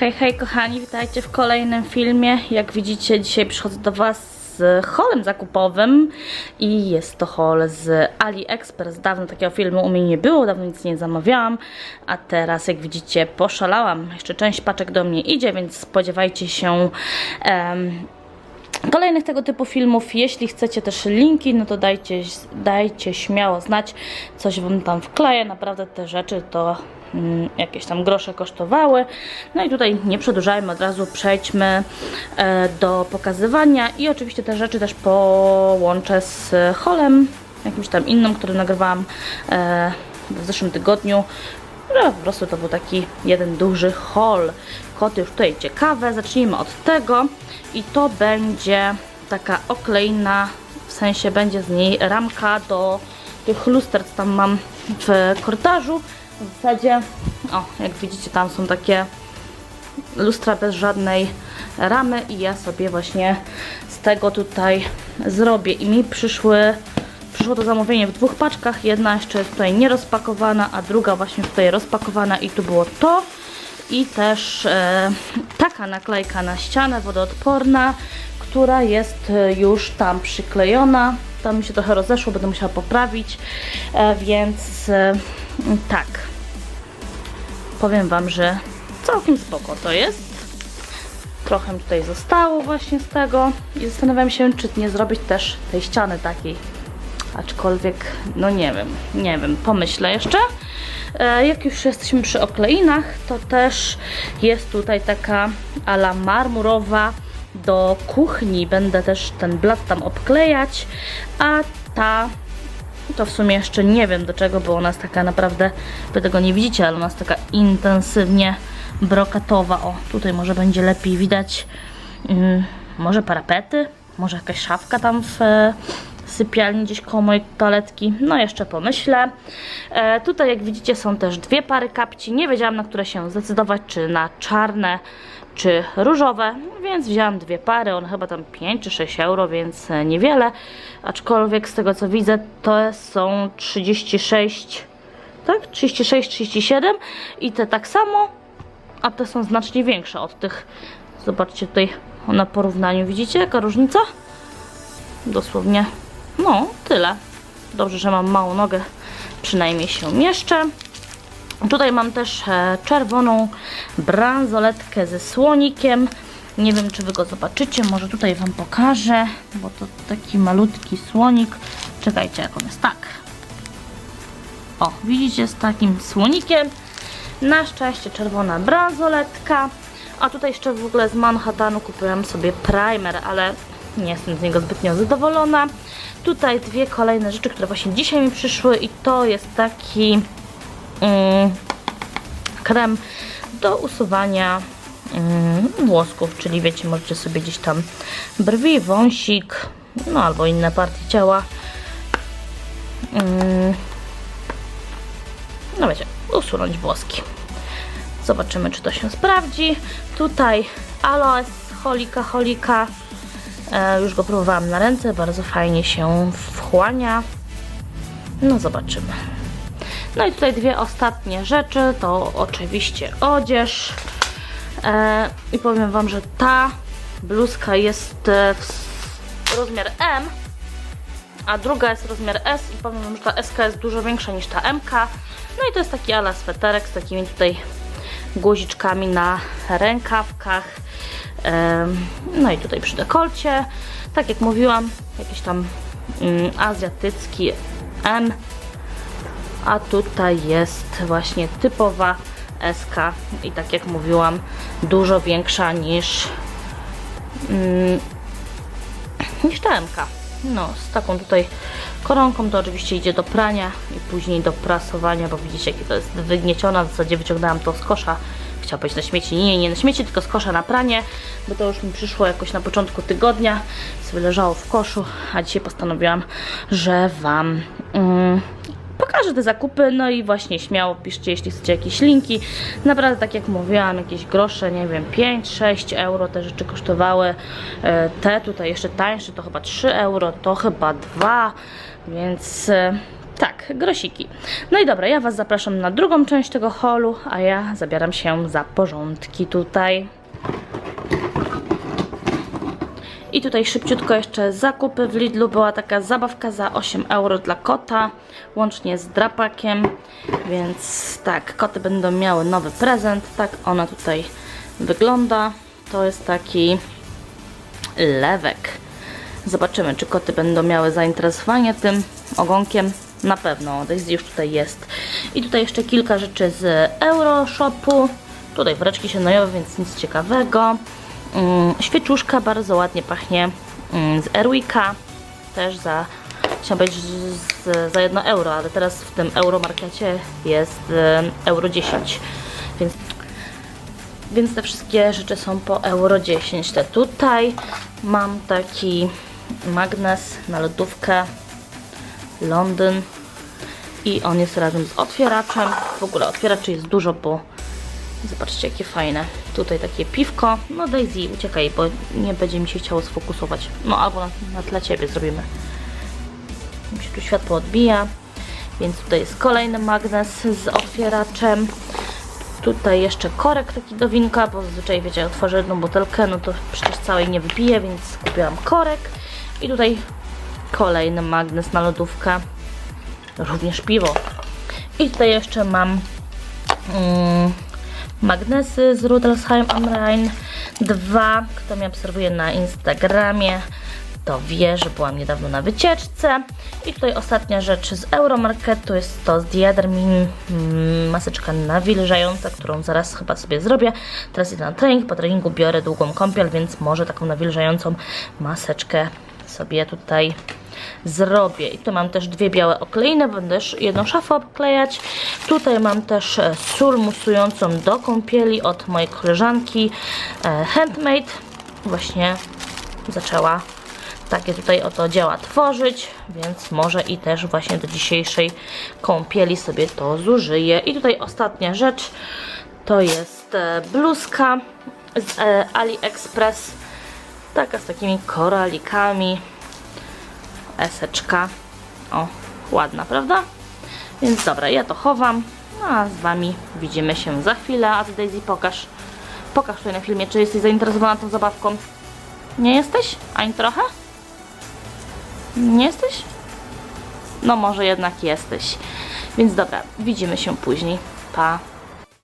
Hej, hej kochani, witajcie w kolejnym filmie. Jak widzicie, dzisiaj przychodzę do Was z holem zakupowym i jest to hol z AliExpress. Dawno takiego filmu u mnie nie było, dawno nic nie zamawiałam, a teraz jak widzicie poszalałam. Jeszcze część paczek do mnie idzie, więc spodziewajcie się em, kolejnych tego typu filmów. Jeśli chcecie też linki, no to dajcie, dajcie śmiało znać, coś wam tam wkleję. Naprawdę te rzeczy to jakieś tam grosze kosztowały. No i tutaj nie przedłużajmy, od razu przejdźmy e, do pokazywania i oczywiście te rzeczy też połączę z holem, jakimś tam innym, który nagrywałam e, w zeszłym tygodniu. No, po prostu to był taki jeden duży haul. Koty już tutaj ciekawe. Zacznijmy od tego. I to będzie taka oklejna, w sensie będzie z niej ramka do tych luster, co tam mam w kortażu. W zasadzie, o, jak widzicie, tam są takie lustra bez żadnej ramy i ja sobie właśnie z tego tutaj zrobię. I mi przyszły Przyszło to zamówienie w dwóch paczkach. Jedna jeszcze jest tutaj nierozpakowana, a druga właśnie tutaj rozpakowana i tu było to. I też e, taka naklejka na ścianę wodoodporna, która jest e, już tam przyklejona. Tam mi się trochę rozeszło, będę musiała poprawić, e, więc e, tak. Powiem Wam, że całkiem spoko to jest. Trochę tutaj zostało właśnie z tego i zastanawiam się, czy nie zrobić też tej ściany takiej aczkolwiek, no nie wiem, nie wiem, pomyślę jeszcze. E, jak już jesteśmy przy okleinach, to też jest tutaj taka ala marmurowa do kuchni. Będę też ten blat tam obklejać, a ta to w sumie jeszcze nie wiem do czego, bo ona jest taka naprawdę, wy tego nie widzicie, ale ona jest taka intensywnie brokatowa. O, tutaj może będzie lepiej widać, mm, może parapety, może jakaś szafka tam w e, sypialni gdzieś koło mojej toaletki. No jeszcze pomyślę. E, tutaj jak widzicie są też dwie pary kapci. Nie wiedziałam na które się zdecydować, czy na czarne, czy różowe, więc wzięłam dwie pary. One chyba tam 5 czy 6 euro, więc e, niewiele. Aczkolwiek z tego co widzę to są 36 tak? 36, 37 i te tak samo, a te są znacznie większe od tych. Zobaczcie tutaj na porównaniu, widzicie jaka różnica? Dosłownie no, tyle. Dobrze, że mam małą nogę, przynajmniej się mieszczę. Tutaj mam też e, czerwoną bransoletkę ze słonikiem. Nie wiem, czy Wy go zobaczycie, może tutaj Wam pokażę, bo to taki malutki słonik. Czekajcie, jak on jest, tak. O, widzicie, z takim słonikiem. Na szczęście czerwona bransoletka. A tutaj jeszcze w ogóle z Manhattanu kupiłam sobie primer, ale nie jestem z niego zbytnio zadowolona. Tutaj dwie kolejne rzeczy, które właśnie dzisiaj mi przyszły i to jest taki krem do usuwania mm, włosków, czyli wiecie, możecie sobie gdzieś tam brwi, wąsik, no albo inne partie ciała mm, no wiecie, usunąć włoski. Zobaczymy, czy to się sprawdzi. Tutaj aloes holika holika E, już go próbowałam na ręce, bardzo fajnie się wchłania. No zobaczymy. No i tutaj dwie ostatnie rzeczy, to oczywiście odzież. E, I powiem Wam, że ta bluzka jest e, w rozmiar M, a druga jest rozmiar S i powiem Wam, że ta SK jest dużo większa niż ta MK. No i to jest taki ala sweterek z takimi tutaj guziczkami na rękawkach. No i tutaj przy dekolcie, tak jak mówiłam, jakiś tam mm, azjatycki M, a tutaj jest właśnie typowa SK i tak jak mówiłam, dużo większa niż mm, niż ta MK. No, z taką tutaj koronką to oczywiście idzie do prania i później do prasowania, bo widzicie jakie to jest wygnieciona, w zasadzie wyciągnęłam to z kosza. Chciała powiedzieć na śmieci, nie, nie na śmieci, tylko z kosza na pranie, bo to już mi przyszło jakoś na początku tygodnia, sobie leżało w koszu, a dzisiaj postanowiłam, że Wam mm, te zakupy, no i właśnie śmiało piszcie, jeśli chcecie jakieś linki. Naprawdę, tak jak mówiłam, jakieś grosze, nie wiem, 5-6 euro te rzeczy kosztowały. E, te tutaj jeszcze tańsze to chyba 3 euro, to chyba 2, więc e, Tak, grosiki. No i dobra, ja Was zapraszam na drugą część tego holu, a ja zabieram się za porządki tutaj. I tutaj szybciutko jeszcze zakupy w Lidlu. Była taka zabawka za 8 euro dla kota, łącznie z drapakiem. Więc tak, koty będą miały nowy prezent. Tak ona tutaj wygląda. To jest taki lewek. Zobaczymy, czy koty będą miały zainteresowanie tym ogonkiem. Na pewno, Daisy już tutaj jest. I tutaj jeszcze kilka rzeczy z Euroshopu. Tutaj woreczki sianojowe, więc nic ciekawego. Mm, świeczuszka bardzo ładnie pachnie mm, z Erwika. Też za, chciałam powiedzieć, z, za 1 euro, ale teraz w tym Euromarkecie jest e, euro 10. Więc więc te wszystkie rzeczy są po euro 10. Te tutaj mam taki magnes na lodówkę Londyn i on jest razem z otwieraczem. W ogóle otwieraczy jest dużo, bo zobaczcie jakie fajne. Tutaj takie piwko. No Daisy, uciekaj, bo nie będzie mi się chciało sfokusować. No albo na, na tle ciebie zrobimy. Mi się tu światło odbija. Więc tutaj jest kolejny magnes z otwieraczem. Tutaj jeszcze korek taki do winka, bo zazwyczaj wiecie, otworzę jedną butelkę, no to przecież całej nie wypiję, więc kupiłam korek. I tutaj kolejny magnes na lodówkę. Również piwo. I tutaj jeszcze mam mm, magnesy z Rudelsheim am Rhein 2. Kto mnie obserwuje na Instagramie, to wie, że byłam niedawno na wycieczce. I tutaj ostatnia rzecz z Euromarketu jest to z Diadermin mm, maseczka nawilżająca, którą zaraz chyba sobie zrobię. Teraz idę na trening, po treningu biorę długą kąpiel, więc może taką nawilżającą maseczkę sobie tutaj zrobię. I tu mam też dwie białe okleiny, będę też jedną szafę obklejać. Tutaj mam też e, sól musującą do kąpieli od mojej koleżanki e, Handmade. Właśnie zaczęła takie tutaj oto dzieła tworzyć, więc może i też właśnie do dzisiejszej kąpieli sobie to zużyję. I tutaj ostatnia rzecz to jest e, bluzka z AliExpress, taka z takimi koralikami, eseczka, o ładna, prawda? Więc dobra, ja to chowam, no a z Wami widzimy się za chwilę, a Ty Daisy pokaż, pokaż tutaj na filmie, czy jesteś zainteresowana tą zabawką. Nie jesteś? Ani trochę? Nie jesteś? No może jednak jesteś. Więc dobra, widzimy się później. Pa.